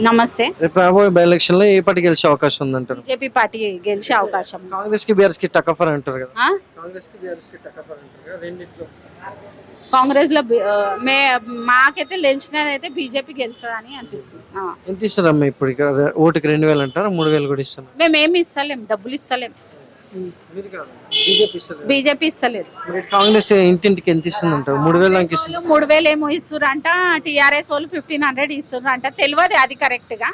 నమస్తే. రేపు రాబోయే బై ఎలక్షన్లో ఏ పార్టీ గెలిచే అవకాశం ఉందంటారు? బీజేపీ పార్టీ గెలిచే అవకాశం. కాంగ్రెస్కి బీఆర్ఎస్కి అంటారు కదా. ఆ? కాంగ్రెస్కి బీఆర్ఎస్కి టక్కఫర్ అంటారు కదా రెండిట్లో. కాంగ్రెస్లో బి- ఆ, మే మాకైతే తెలిసినదైతే బీజేపీ గెలుస్తుందని అనిపిస్తుంది. ఆ. ఎంత ఇస్తారమ్మా ఇప్పుడు ఇక్కడ ఓటుకి రెండు వేలు అంటారా? మూడు వేలు కూడా ఇస్తున్నారు మేము ఏమి ఇస్తలేం డబ్బులు ఇస్తలేం. బీజేపీ ఇస్తలేదు? కాంగ్రెస్ ఇంటింటికి ఎంత ఇస్తుంది మూడు వేలు మూడు వేలు ఏమో ఇస్తురంట టీఆర్ఎస్ వాళ్ళు ఫిఫ్టీన్ హండ్రెడ్ ఇస్తురంట తెలియదు అది కరెక్ట్గా?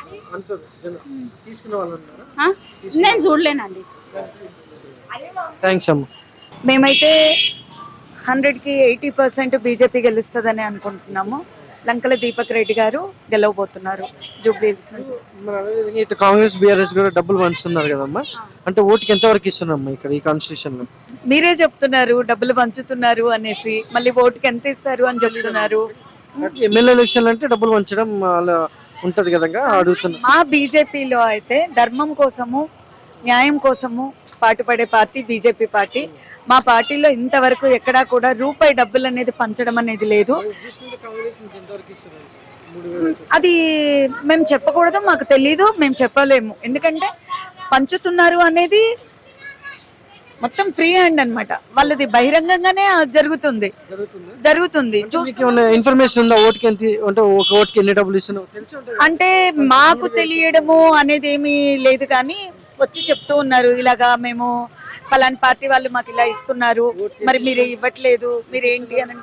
నేను చూడలేనండి. థ్యాంక్స్ అమ్మా. మేమైతే హండ్రెడ్కి ఎయిటీ పర్సెంట్ బీజేపీ గెలుస్తుందని అనుకుంటున్నాము. లంకల దీపక్ రెడ్డి గారు గెలవబోతున్నారు జూబ్లీ హిల్స్ నుంచి ఇటు కాంగ్రెస్ బీఆర్ఎస్ కూడా డబ్బులు పంచుతున్నారు కదమ్మా? అంటే ఓటుకి ఎంత వరకు ఇస్తున్నారమ్మా ఇక్కడ ఈ కాన్స్టిట్యూషన్లో? మీరే చెప్తున్నారు డబ్బులు పంచుతున్నారు అనేసి మళ్ళీ ఓటుకి ఎంత ఇస్తారు అని చెప్తున్నారు. ఎమ్మెల్యే ఎలక్షన్ అంటే డబ్బులు పంచడం అలా ఉంటది కదా అడుగుతున్నా. మా బీజేపీలో అయితే ధర్మం కోసము న్యాయం కోసము పాటుపడే పార్టీ బీజేపీ పార్టీ. మా పార్టీలో ఇంతవరకు ఎక్కడా కూడా రూపాయి డబ్బులు అనేది పంచడం అనేది లేదు. అది మేము చెప్పకూడదు మాకు తెలీదు మేము చెప్పలేము. ఎందుకంటే పంచుతున్నారు అనేది మొత్తం ఫ్రీ హ్యాండ్ అన్నమాట. వాళ్ళది బహిరంగంగానే జరుగుతుంది. జరుగుతుంది. ఇన్ఫర్మేషన్ ఉందా? ఓటుకి ఎంత అంటే ఒక ఓటుకి ఎన్ని డబ్బులు ఇస్తున్నావు? తెలిసి ఉంటుంది అంటే మాకు తెలియడము అనేది ఏమీ లేదు కానీ వచ్చి చెప్తూ ఉన్నారు. ఇలాగా మేము పలాని పార్టీ వాళ్ళు మాకు ఇలా ఇస్తున్నారు. మరి మీరు ఇవ్వట్లేదు. మీరు ఏంటి అని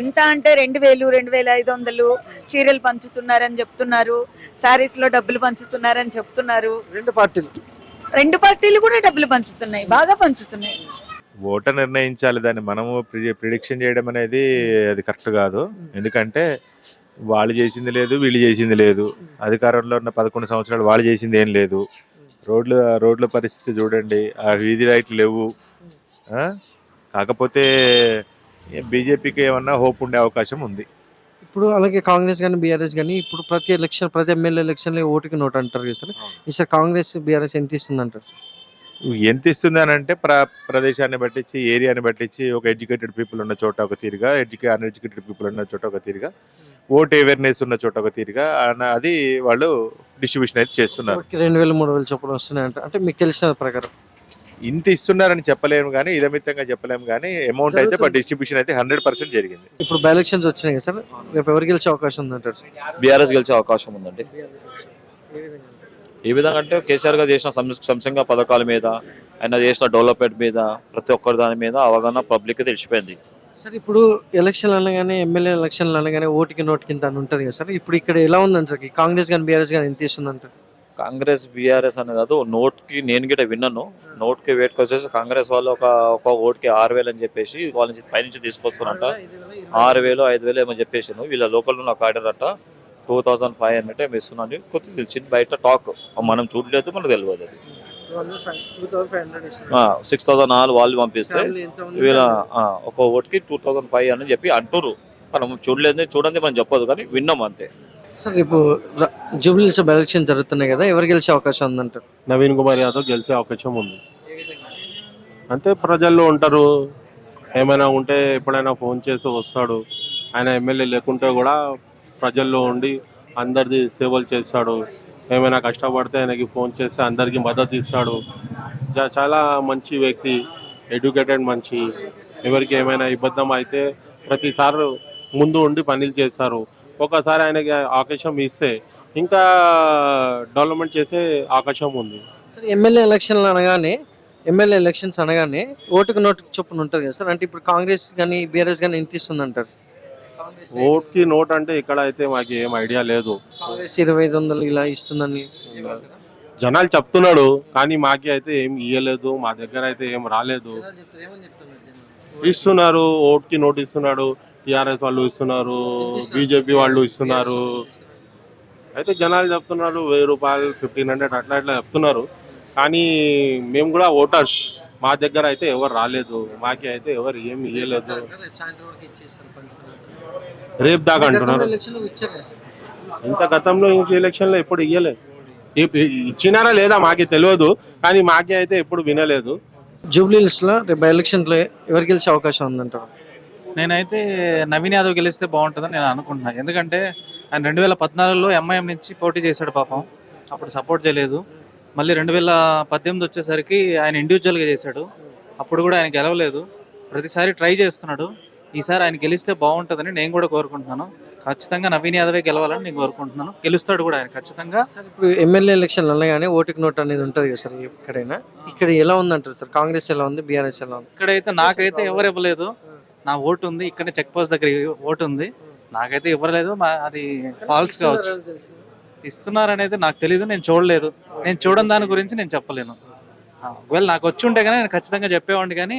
ఎంత అంటే రెండు వేలు రెండు వేల ఐదు వందలు చీరలు పంచుతున్నారని చెప్తున్నారు. శారీస్లో డబ్బులు పంచుతున్నారని చెప్తున్నారు. రెండు పార్టీలు. రెండు పార్టీలు కూడా డబ్బులు పంచుతున్నాయి. బాగా పంచుతున్నాయి. ఓటర్ నిర్ణయించాలి. దాన్ని మనము ప్రిడిక్షన్ చేయడం అనేది అది కరెక్ట్ కాదు. ఎందుకంటే వాళ్ళు చేసింది లేదు వీళ్ళు చేసింది లేదు. అధికారంలో ఉన్న పదకొండు సంవత్సరాలు వాళ్ళు చేసింది ఏం లేదు. రోడ్ల రోడ్ల పరిస్థితి చూడండి. ఆ వీధి లైట్లు లేవు? కాకపోతే బీజేపీకి ఏమన్నా హోప్ ఉండే అవకాశం ఉంది. ఇప్పుడు అలాగే కాంగ్రెస్ కానీ బీఆర్ఎస్ కానీ ఇప్పుడు ప్రతి ఎలక్షన్ ప్రతి ఎమ్మెల్యే ఎలక్షన్లో ఓటుకి నోట్ అంటారు కదా సార్. ఈసారి కాంగ్రెస్ బీఆర్ఎస్ ఎంత ఇస్తుంది అంటారు ఎంత ఇస్తుంది అని అంటే ప్ర ప్రదేశాన్ని బట్టించి ఏరియాని బట్టించి ఒక ఎడ్యుకేటెడ్ పీపుల్ ఉన్న చోట ఒక తీరుగా ఎడ్యుకే అన్ఎడ్యుకేటెడ్ పీపుల్ ఉన్న చోట ఒక తీరుగా ఓట్ అవేర్నెస్ ఉన్న చోట ఒక తీరుగా అన- అది వాళ్ళు డిస్ట్రిబ్యూషన్ అయితే చేస్తున్నారు. రెండు వేలు మూడు వేలు చొప్పున వస్తున్నాయి అంటే. మీకు తెలిసిన ప్రకారం. ఇంత ఇస్తున్నారని చెప్పలేము కానీ ఇదమిత్తంగా చెప్పలేము కానీ అమౌంట్ అయితే జరుగుతుంది. డిస్ట్రిబ్యూషన్ అయితే హండ్రెడ్ పర్సెంట్ జరిగింది. ఇప్పుడు బై ఎలక్షన్స్ వచ్చినాయి కదా సార్. రేపు ఎవరు గెలిచే అవకాశం ఉందంటారు సార్? బీఆర్ఎస్ గెలిచే అవకాశం ఉందండి. ఏ విధంగా అంటే కేసీఆర్ గారు చేసిన సంక్షేమ పథకాల మీద ఆయన చేసిన డెవలప్మెంట్ మీద ప్రతి ఒక్కరి దాని మీద అవగాహన పబ్లిక్ తెలిసిపోయింది. సార్ ఇప్పుడు ఎలక్షన్లు అనగానే ఎమ్మెల్యే ఎలక్షన్లు అనగానే ఓటుకి నోటుకి ఇంత అని ఉంటుంది కదా సార్. ఇప్పుడు ఇక్కడ ఎలా ఉందండి సార్? కాంగ్రెస్ కానీ బీఆర్ఎస్ కానీ ఎంత ఇస్తుందంటారు కాంగ్రెస్ బీఆర్ఎస్ అని కాదు నోట్కి నేను గిట్ట విన్నాను. నోట్కి వేటుకు వచ్చేసి కాంగ్రెస్ వాళ్ళు ఒక ఒక ఓటుకి ఆరు వేలు అని చెప్పేసి వాళ్ళ నుంచి పైనుంచి తీసుకొస్తారంట ఆరు వేలు ఐదు వేలు ఏమో చెప్పేసాను వీళ్ళ లోకల్ ఉన్న ఆర్డర్ అంట. టూ థౌసండ్ ఫైవ్ హండ్రెడ్ ఏమి ఇస్తున్నాను కొద్దిగా తెలిసింది బయట టాక్. మనం చూడలేదు మనకు తెలియదు అది. సిక్స్ థౌసండ్ ఆల్ వాళ్ళు పంపిస్తే వీళ్ళ ఒక ఓటుకి టూ థౌసండ్ ఫైవ్ అని చెప్పి అంటుర్రు. మనం చూడలేదు చూడండి మనం చెప్పదు కానీ విన్నాం అంతే. సార్ ఇప్పుడు జూబ్లీ బై ఎలక్షన్ జరుగుతున్నాయి కదా ఎవరు గెలిచే అవకాశం ఉందంటారు నవీన్ కుమార్ యాదవ్ గెలిచే అవకాశం ఉంది. అంతే ప్రజల్లో ఉంటారు. ఏమైనా ఉంటే ఎప్పుడైనా ఫోన్ చేసి వస్తాడు. ఆయన ఎమ్మెల్యే లేకుంటే కూడా ప్రజల్లో ఉండి అందరిది సేవలు చేస్తాడు. ఏమైనా కష్టపడితే ఆయనకి ఫోన్ చేస్తే అందరికీ మద్దతు ఇస్తాడు. చాలా మంచి వ్యక్తి ఎడ్యుకేటెడ్ మంచి ఎవరికి ఏమైనా ఇబ్బంది అయితే ప్రతిసారి ముందు ఉండి పనులు చేస్తారు. ఒకసారి ఆయనకి అవకాశం ఇస్తే ఇంకా డెవలప్మెంట్ చేసే అవకాశం ఉంది. సార్ ఎమ్మెల్యే ఎలక్షన్లు అనగానే ఎమ్మెల్యే ఎలక్షన్స్ అనగానే ఓటుకు నోటుకు చొప్పున ఉంటుంది కదా సార్? అంటే ఇప్పుడు కాంగ్రెస్ కానీ బీఆర్ఎస్ కానీ ఎంత ఇస్తుంది అంటారు ఓట్కి నోట్ అంటే ఇక్కడ అయితే మాకు ఏం ఐడియా లేదు. కాంగ్రెస్ ఇరవై ఐదు వందలు ఇలా ఇస్తుందని జనాలు చెప్తున్నాడు కానీ మాకి అయితే ఏం ఇయ్యలేదు మా దగ్గర అయితే ఏం రాలేదు. ఇస్తున్నారు ఓట్కి నోట్ ఇస్తున్నాడు టిఆర్ఎస్ వాళ్ళు ఇస్తున్నారు బీజేపీ వాళ్ళు ఇస్తున్నారు. అయితే జనాలు చెప్తున్నారు వెయ్యి రూపాయలు ఫిఫ్టీన్ హండ్రెడ్ అట్లా ఇట్లా చెప్తున్నారు. కానీ మేము కూడా ఓటర్స్. మా దగ్గర అయితే ఎవరు రాలేదు మాకి అయితే ఎవరు ఏం ఇయ్యలేదు. రేపు దాకా అంటున్నారు. ఇంత గతంలో ఇంక ఎలక్షన్లో ఎప్పుడు ఇయ్యలేదు. ఇప్- ఇచ్చినారా లేదా మాకే తెలియదు కానీ మాకే అయితే ఎప్పుడు వినలేదు. జూబ్లీస్లో రేపు ఎలక్షన్లో ఎవరు గెలిచే అవకాశం ఉందంటారు? నేనైతే నవీన్ యాదవ్ గెలిస్తే బాగుంటుందని నేను అనుకుంటున్నా. ఎందుకంటే ఆయన రెండు వేల పద్నాలుగులో ఎంఐఎం నుంచి పోటీ చేశాడు పాపం. అప్పుడు సపోర్ట్ చేయలేదు. మళ్ళీ రెండు వేల పద్దెనిమిది వచ్చేసరికి ఆయన ఇండివిజువల్గా చేశాడు. అప్పుడు కూడా ఆయన గెలవలేదు. ప్రతిసారి ట్రై చేస్తున్నాడు. ఈసారి ఆయన గెలిస్తే బాగుంటుందని నేను కూడా కోరుకుంటున్నాను. ఖచ్చితంగా నవీన్ యాదవే గెలవాలని నేను కోరుకుంటున్నాను. గెలుస్తాడు కూడా ఆయన ఖచ్చితంగా. ఇప్పుడు ఎమ్మెల్యే ఎలక్షన్ అనగానే ఓటుకి నోట్ అనేది ఉంటుంది కదా సార్ ఎక్కడైనా? ఇక్కడ ఎలా ఉందంటారు సార్? కాంగ్రెస్ ఎలా ఉంది? బీఆర్ఎస్ ఎలా ఉంది? ఇక్కడైతే నాకైతే ఎవరు ఇవ్వలేదు. నా ఓటు ఉంది. ఇక్కడ చెక్ పోస్ట్ దగ్గర ఓటు ఉంది. నాకైతే ఇవ్వలేదు. మా- అది ఫాల్స్ కావచ్చు. ఇస్తున్నారనేది నాకు తెలియదు నేను చూడలేదు. నేను చూడని దాని గురించి నేను చెప్పలేను. ఆ, ఒకవేళ నాకు వచ్చి ఉంటే కానీ నేను ఖచ్చితంగా చెప్పేవాడిని కానీ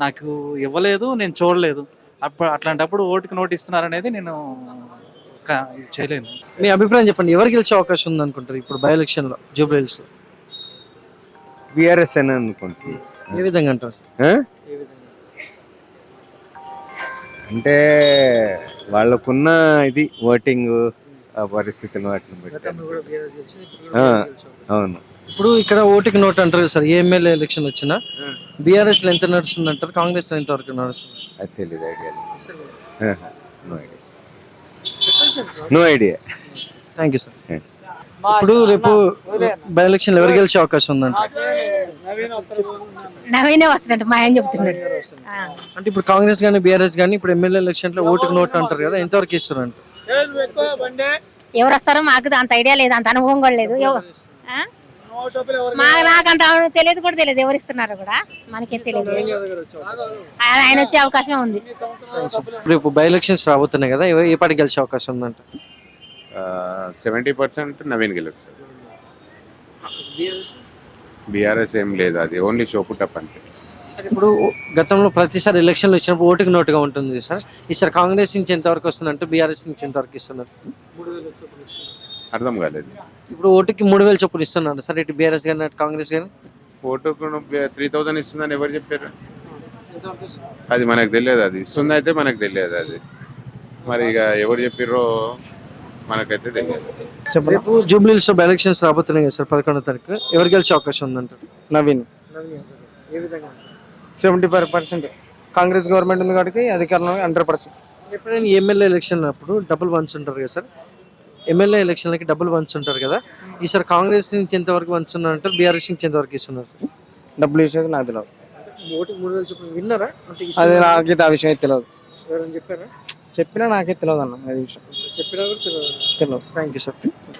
నాకు ఇవ్వలేదు నేను చూడలేదు. అప్పుడు అట్లాంటప్పుడు ఓటుకి నోటు ఇస్తున్నారనేది నేను ఇది చేయలేను. మీ అభిప్రాయం చెప్పండి ఎవరు గెలిచే అవకాశం ఉంది అనుకుంటారు ఇప్పుడు బై ఎలక్షన్లో జూబ్లీహిల్స్? బీఆర్ఎస్ అని అనుకుంటున్నాను ఏ విధంగా అంటారు? అంటే వాళ్ళకున్న ఇది ఓటింగ్. ఆ పరిస్థితులు వాటిని బట్టి. అవును. ఇప్పుడు ఇక్కడ ఓటుకి నోట్ అంటారు సార్ ఎమ్మెల్యే ఎలక్షన్ వచ్చినా బీఆర్ఎస్లో ఎంత నడుస్తుంది అంటారు కాంగ్రెస్లో ఎంత వరకు నడుస్తుంది? అది తెలియదు idea no idea. No idea. Thank you sir ఇప్పుడు రేపు బై ఎలక్షన్ ఎవరు గెలిచే అవకాశం ఉందంట? నవీనే వస్తున్నట్టు మా ఆయన చెప్తున్నాడు. ఆ. అంటే ఇప్పుడు కాంగ్రెస్ కానీ బీఆర్ఎస్ కానీ ఇప్పుడు ఎమ్మెల్యే ఎలక్షన్లో ఓటుకి నోట్ అంటారు కదా ఎంతవరకు ఇస్తారంట? ఎవరు వస్తారో మాకు అంత ఐడియా లేదు అంత అనుభవం కూడా లేదు? మా నాకు అంత తెలియదు కూడా తెలియదు ఎవరు ఇస్తున్నారో కూడా. మనకే తెలియదు. ఆయన ఆయన వచ్చే అవకాశం ఉంది. రేపు బై ఎలక్షన్స్ రాబోతున్నాయి కదా ఏ పార్టీ గెలిచే అవకాశం ఉందంట. సెవెంటీ పర్సెంట్ నవీన్ గెలుస్తారు బీఆర్ఎస్? ఏం లేదు అది ఓన్లీ షో పుట్టప్ అంతే సార్ ఇప్పుడు గతంలో ప్రతిసారి ఎలక్షన్లు వచ్చినప్పుడు ఓటుకి నోటుగా ఉంటుంది సార్. ఈసారి కాంగ్రెస్ నుంచి ఎంతవరకు వస్తుందంటే బీఆర్ఎస్ నుంచి ఎంతవరకు ఇస్తున్నారు? అర్థం కాలేదు. ఇప్పుడు ఓటుకి మూడు వేలు చొప్పున ఇస్తున్నారు సార్ ఇటు బీఆర్ఎస్ కానీ అటు కాంగ్రెస్ కానీ ఓటుకు త్రీ థౌజండ్ ఇస్తుందని ఎవరు చెప్పారు? అది మనకు తెలియదు అది. ఇస్తుంది అయితే మనకు తెలియదు అది. మరి ఇక ఎవరు చెప్పిర్రో మనకైతే తెలియదు. రేపు జూబ్లీహిల్స్ బై ఎలక్షన్స్ రాబోతున్నాయి కదా సార్ పదకొండో తారీఖు. ఎవరు గెలిచే అవకాశం ఉందంటారు? Naveen. Seventy five percent. Congress government ఉంది కాబట్టి అధికారంలో హండ్రెడ్ పర్సెంట్. ఎప్పుడైనా ఎమ్మెల్యే ఎలక్షన్ అప్పుడు డబుల్ వన్స్ ఉంటారు కదా సార్? ఎమ్మెల్యే ఎలక్షన్లకి డబుల్ వన్స్ ఉంటారు కదా? ఈసారి కాంగ్రెస్ నుంచి ఎంతవరకు వన్స్ ఉన్నారంటారు బీఆర్ఎస్ నుంచి ఎంతవరకు ఇస్తున్నారు సార్? డబ్బులు ఇచ్చేది నాకు తెలియదు. ఓటుకి మూడు వేలు చొప్పున విన్నారా? అంటే అది నాకైతే ఆ విషయం అయితే తెలియదు. ఎవరైనా చెప్పారా? చెప్పినా నాకే తెలియదు అన్న అది విషయం. చెప్పినా కూడా తెలియదు. తెలియదు. థ్యాంక్ యూ సార్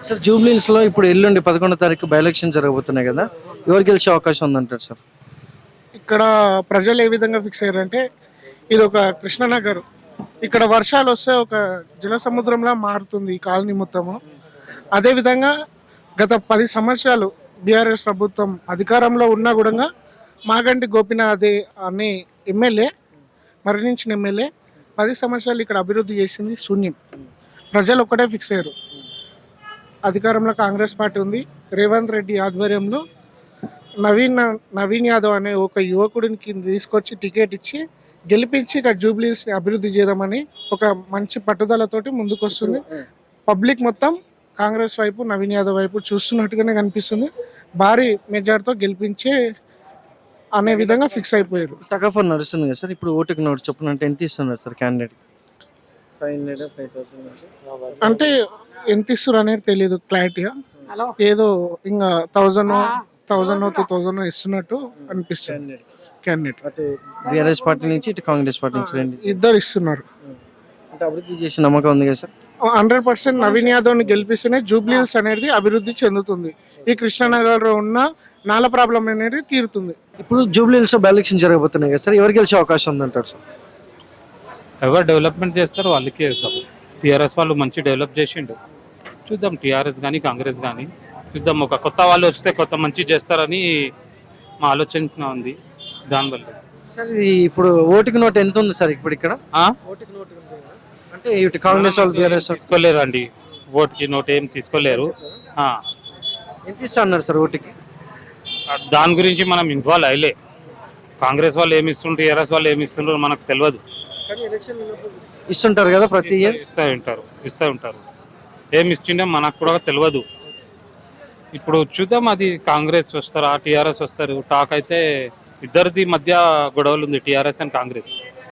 సార్ జూబ్లీహిల్స్లో ఇప్పుడు ఎల్లుండి పదకొండో తారీఖు బై ఎలక్షన్ జరగబోతున్నాయి కదా? ఎవరు గెలిచే అవకాశం ఉందంటారు సార్ ఇక్కడ ప్రజలు ఏ విధంగా ఫిక్స్ అయ్యారంటే ఇది ఒక కృష్ణనగర్. ఇక్కడ వర్షాలు వస్తే ఒక జల సముద్రంలా మారుతుంది ఈ కాలనీ మొత్తము. అదేవిధంగా గత పది సంవత్సరాలు బీఆర్ఎస్ ప్రభుత్వం అధికారంలో ఉన్నా కూడా మాగంటి గోపినాథ్ అనే ఎమ్మెల్యే మరణించిన ఎమ్మెల్యే పది సంవత్సరాలు ఇక్కడ అభివృద్ధి చేసింది శూన్యం. ప్రజలు ఒక్కటే ఫిక్స్ అయ్యారు. అధికారంలో కాంగ్రెస్ పార్టీ ఉంది. రేవంత్ రెడ్డి ఆధ్వర్యంలో నవీన్ నవీన్ యాదవ్ అనే ఒక యువకుడికి తీసుకొచ్చి టికెట్ ఇచ్చి గెలిపించి ఇక్కడ జూబ్లీస్ అభివృద్ధి చేద్దామని ఒక మంచి పట్టుదలతోటి ముందుకు వస్తుంది పబ్లిక్ మొత్తం కాంగ్రెస్ వైపు నవీన్ యాదవ్ వైపు చూస్తున్నట్టుగానే కనిపిస్తుంది. భారీ మెజార్టీతో గెలిపించే అనే విధంగా ఫిక్స్ అయిపోయారు. టకాఫర్ నడుస్తుంది కదా సార్? ఇప్పుడు ఓటుకి నోటు చొప్పున అంటే ఎంత ఇస్తున్నారు సార్ క్యాండిడేట్? అంటే ఎంత ఇస్తారు అనేది తెలియదు క్లారిటీగా. ఏదో ఇంకా థౌజండ్ థౌజండ్ టూ థౌజండ్ ఇస్తున్నట్టు అనిపిస్తుంది. క్యాండిడేట్ అటు బీఆర్ఎస్ పార్టీ నుంచి ఇటు కాంగ్రెస్ పార్టీ నుంచి రెండు. ఇద్దరు ఇస్తున్నారు. అంటే అభివృద్ధి చేసే నమ్మకం ఉంది కదా సార్? హండ్రెడ్ పర్సెంట్ నవీన్ యాదవ్ని గెలిపిస్తేనే జూబ్లీహిల్స్ అనేది అభివృద్ధి చెందుతుంది. ఈ కృష్ణానగర్లో ఉన్న నాల ప్రాబ్లం అనేది తీరుతుంది. ఇప్పుడు జూబ్లీహిల్స్ ఎలక్షన్ జరగబోతున్నాయి కదా సార్ ఎవరు గెలిచే అవకాశం ఉందంటారు సార్? ఎవరు డెవలప్మెంట్ చేస్తారో వాళ్ళకే వేస్తాం టీఆర్ఎస్ వాళ్ళు మంచి డెవలప్ చేసిండు. చూద్దాం టీఆర్ఎస్ కానీ కాంగ్రెస్ కానీ చూద్దాం. ఒక కొత్త వాళ్ళు వస్తే కొత్త మంచి చేస్తారని మా ఆలోచన ఉంది దానివల్ల సార్ ఇది ఇప్పుడు ఓటుకి నోట్ ఎంత ఉంది సార్ ఇప్పుడు ఇక్కడ? ఆ? ఓటుకి నోట్ అంటే ఇటు కాంగ్రెస్ వాళ్ళు బీఆర్ఎస్ వాళ్ళు. తీసుకోలేరు అండి ఓటుకి నోట్ ఏం తీసుకోలేరు. ఆ. ఎంత ఇస్తా అన్నారు సార్ ఓటుకి? దాని గురించి మనం ఇన్వాల్వ్ అయ్యలే కాంగ్రెస్ వాళ్ళు ఏమి ఇస్తుంటారు టీఆర్ఎస్ వాళ్ళు ఏమి ఇస్తుంటారు మనకు తెలియదు. ఇస్తుంటారు కదా ప్రతి ఇయర్? ఇస్తూ ఉంటారు ఇస్తూ ఉంటారు. ఏమి ఇస్తుండే మనకు కూడా తెలియదు. ఇప్పుడు చూద్దాం అది కాంగ్రెస్ వస్తారా టీఆర్ఎస్ వస్తారు? టాక్ అయితే ఇద్దరిది మధ్య గొడవలు ఉంది టీఆర్ఎస్ అండ్ కాంగ్రెస్.